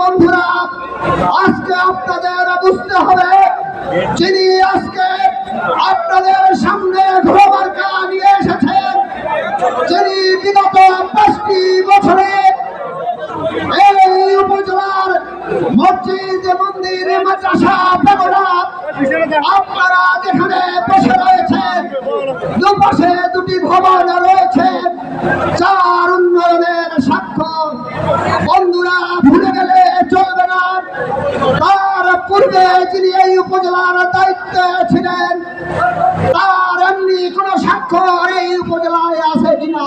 বন্ধুরা, আজকে আপনাদের বুঝতে হবে যিনি আজকে আপনাদের সামনে ঘোড়ামার্কা নিয়ে এসেছেন, যিনি বিগত পাঁচটি বছরে আপনারা যেখানে বসে রয়েছেন, দুপাশে দুটি ভবন রয়েছে, চার তার পূর্বে যিনি এই উপজেলার দায়িত্বে ছিলেন, তার এমনি কোন স্বাক্ষর এই উপজেলায় আছে কিনা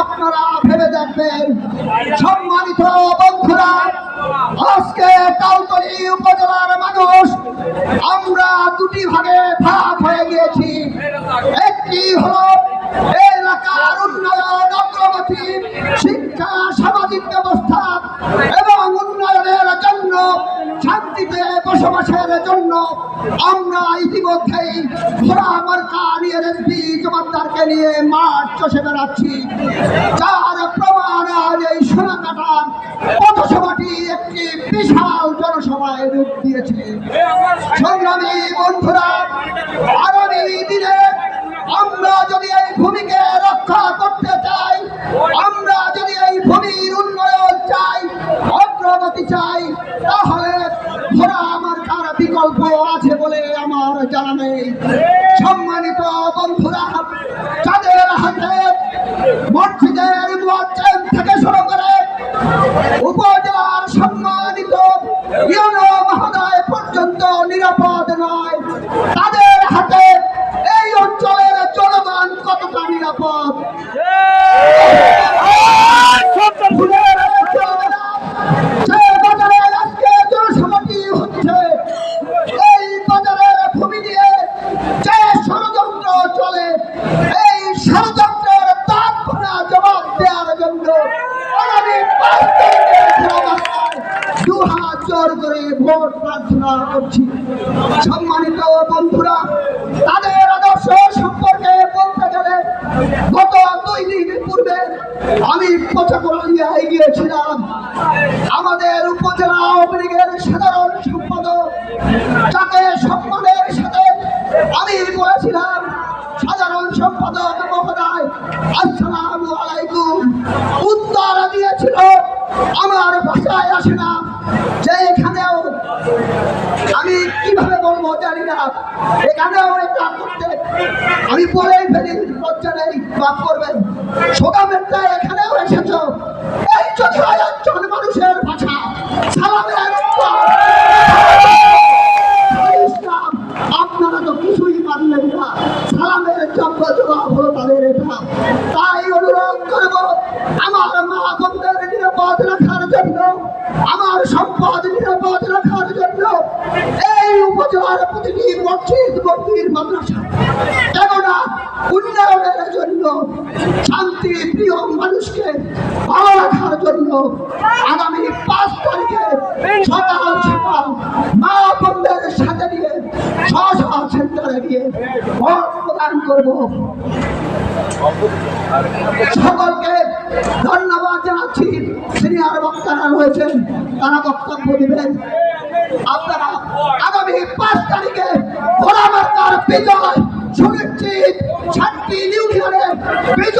আপনারা ভেবে দেখবেন, সম্মানিত বন্ধুরা, আজকে কাউতলি উপজেলার মানুষ, আমরা দুটি ভাগে ভাগ হয়ে গিয়েছি। একটি হলো আমরা ইতিমধ্যেই ঘোড়া নিয়ে নিয়ে মাঠ চষে বেড়াচ্ছি। যার প্রমাণ আজ এই সোনাকাটার পথসভাটি একটি বিশাল জনসভায় রূপ দিয়েছে। সংগ্রামী বন্ধুরা সম্মানিত বন্ধুরা হাতে মসজিদের থেকে শুরু সম্মানিত বন্ধুরা, তাদের আদর্শ সম্পর্কে বলতে গেলে গত দুই দিন পূর্বে আমি পচাকড়ালিয়ায় গিয়েছিলাম। আমাদের উপজেলা আওয়ামী লীগের সাধারণ সম্পাদক, যাকে সম্মানের সাথে আমি বলেছিলাম, সাধারণ সম্পাদক আমার ভাষায় আসে না। যে এখানেও আমি কীভাবে বলব জানি না। এখানেও এটা করতে আমি বলেই ফেলি, লজ্জা নেই, মাফ করবেন। সোগামেরটা এখানেও এসেছ। এই একজন মানুষের ভাষা সালামের আপনারা তো কিছুই মানলেন না। সালামের যোগ্য জবাব হলো তাদের এটা। তাই প্রতিটি মসজিদ মন্দির মাদ্রাসা। কেননা উন্নয়নের জন্য, শান্তি, প্রিয় মানুষকে ভালো রাখার জন্য আগামী পাঁচ তারিখে সকাল সকাল মা বোনদের সাথে নিয়ে স্ব সেন্টারে গিয়ে ভোট প্রদান করব। সকলকে ধন্যবাদ জানাচ্ছি। সিনিয়র বক্তারা রয়েছেন, তারা বক্তব্য দিবেন। আপনারা আগামী পাঁচ তারিখে ঘোড়ামার্কার বিজয় সুনিশ্চিত শান্তি নিউক্লিয়ারের বিজয়